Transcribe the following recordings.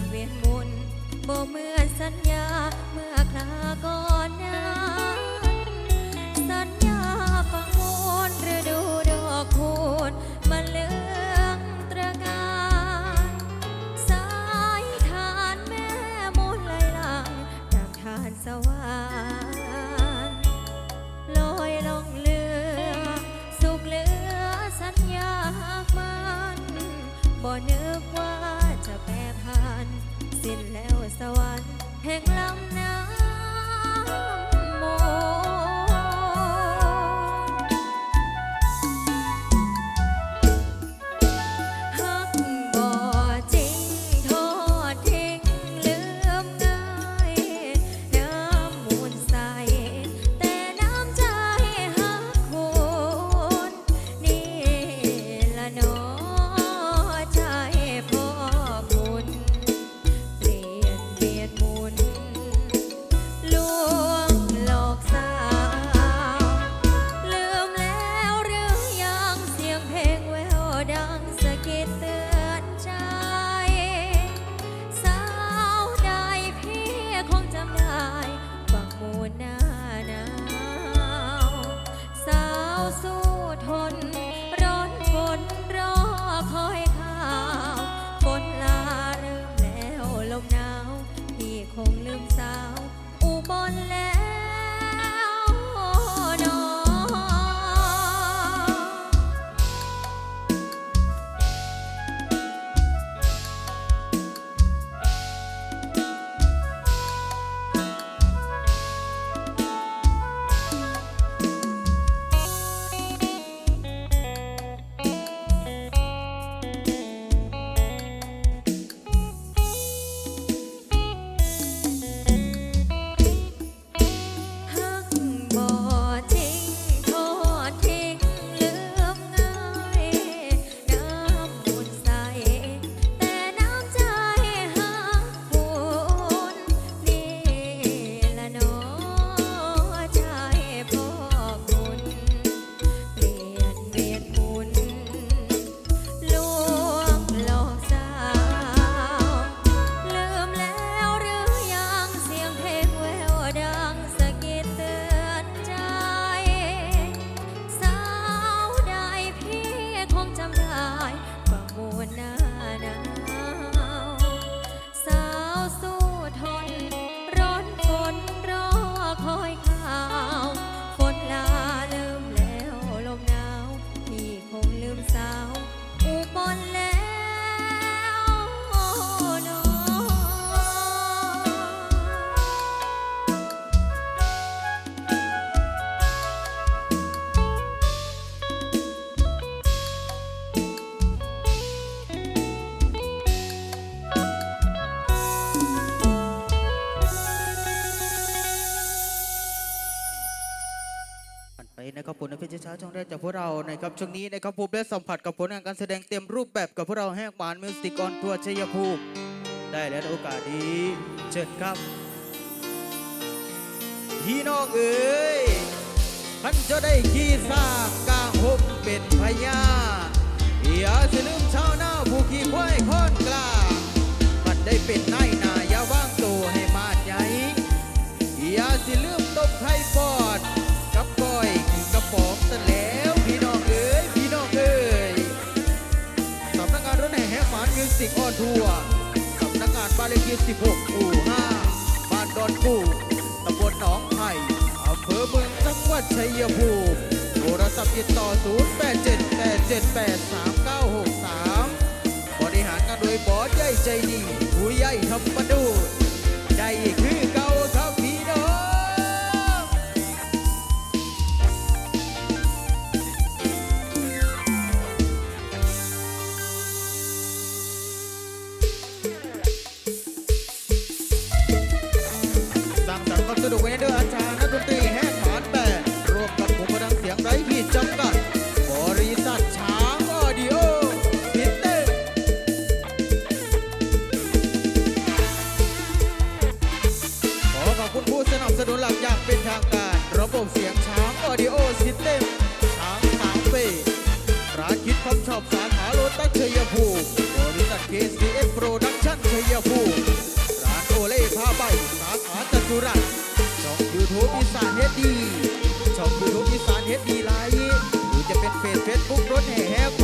ตุเวียนมุญบ่เมื่อสัญญาเมื่อคราก่อน เพลงลำ ช้าช่งได้จากพวกเรานะครับช่วงนี้นะครับภูมิได้สัมผัสกับผลงานการแสดงเต็มรูปแบบกับพวกเราแหกหวานมิวสิกออนทัวร์ชัยภูมิได้แล้วโอกาสดีเชิญครับพี่น้องเอ๋ยท่านจะได้ขี้ซากกางห่มเป็นพญาอย่าสลืมชาวนาผู้ขี้ควายค้นกล้ามันได้เป็นนาย แต่แล้วพี่น้องเอ๋ยพี่น้องเอ๋ยสำนักงานรถแห่แหฟานมิวสิกออนทัวสำนักงานบ้านเลขที่ 16หมู่5บ้านดอนปู่ตำบลหนองไผ่อเภอเมืองจังหวัดชัยภูมิโทรศัพท์ติดต่อ 0878783963 บริหารกันโดยบอสใหญ่ใจดี ผู้ใหญ่ธรรม ทูบอีสานเฮดดีช่องยูทูบอีสานเฮดดีไลน์หรือจะเป็นเฟซเฟซบุ๊กรถแห่แฮป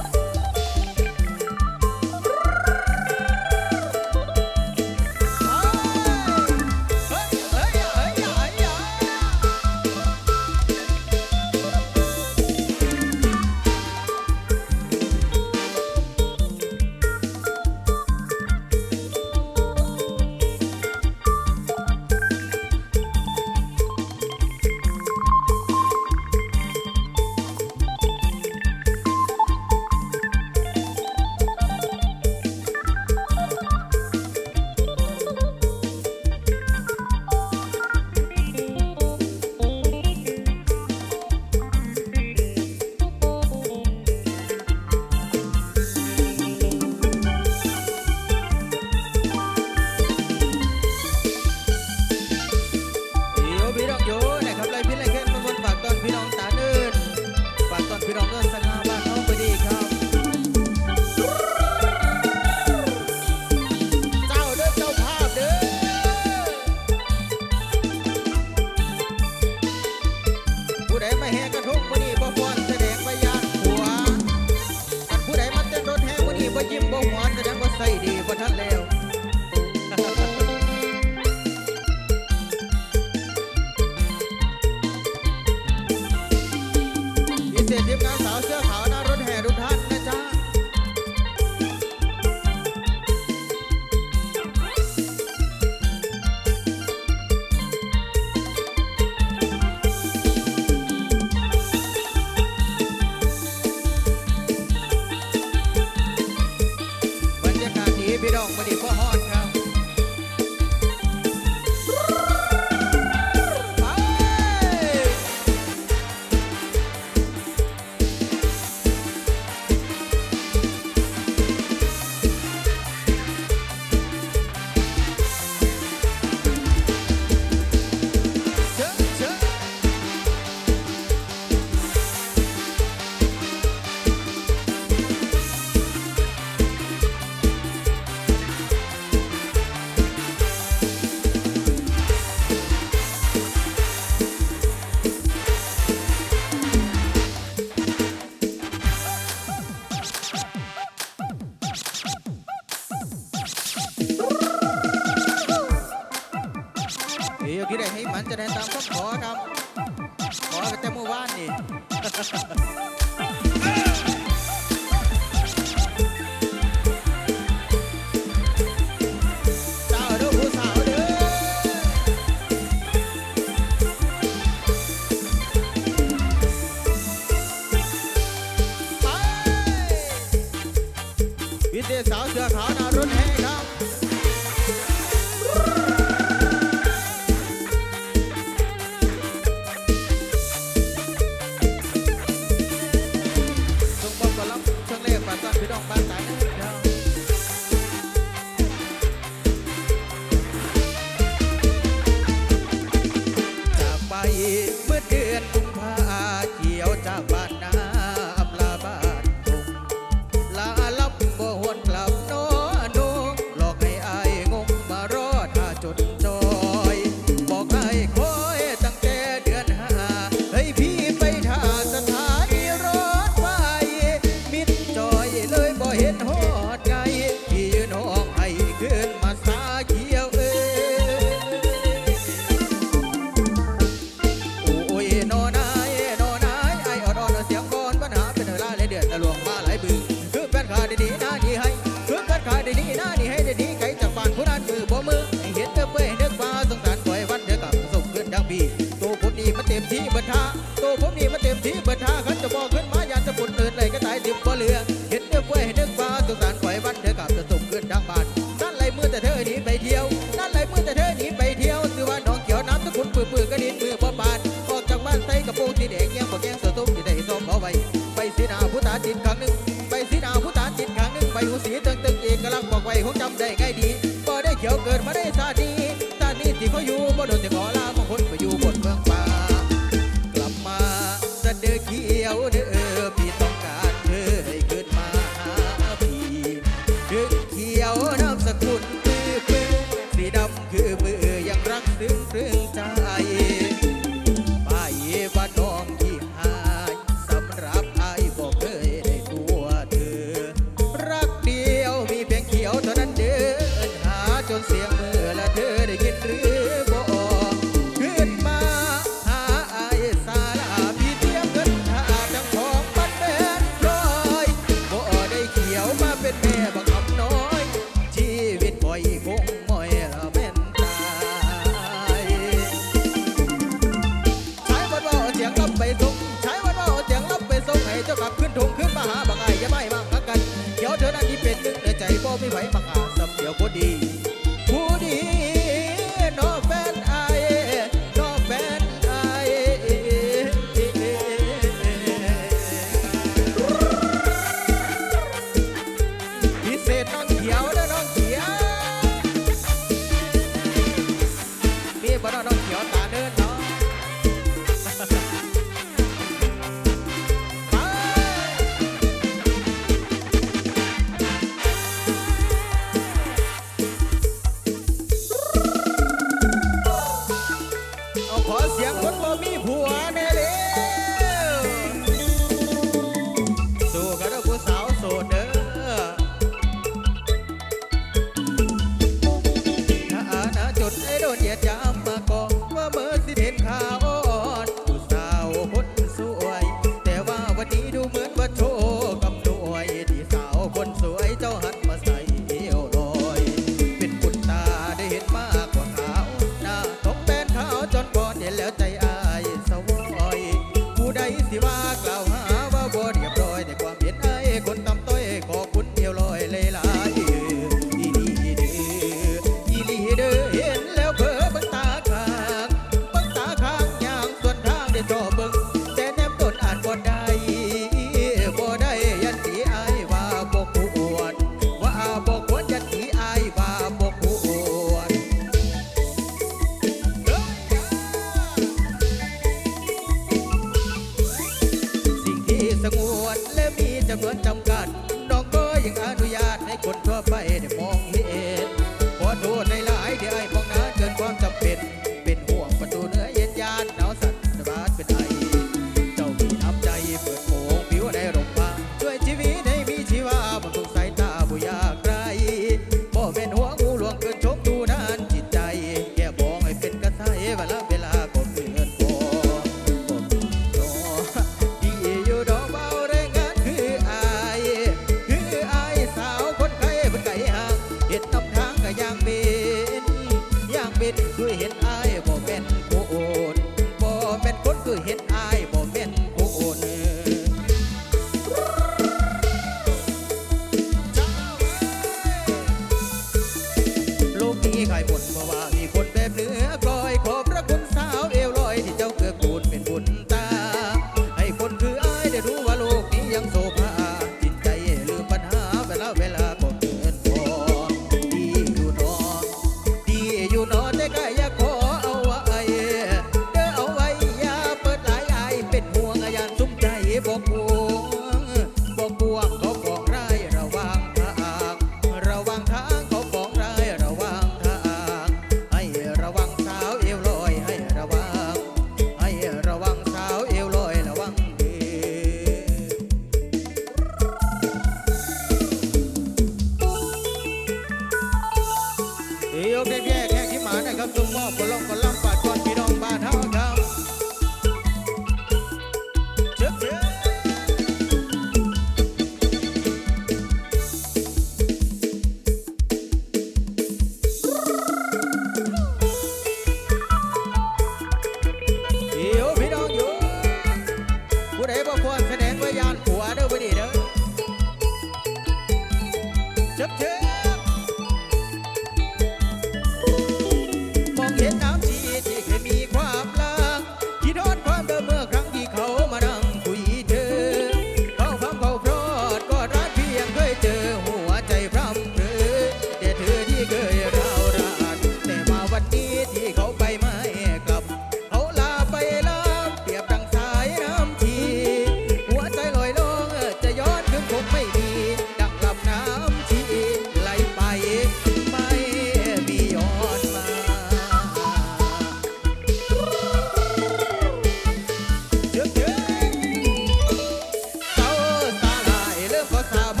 ลา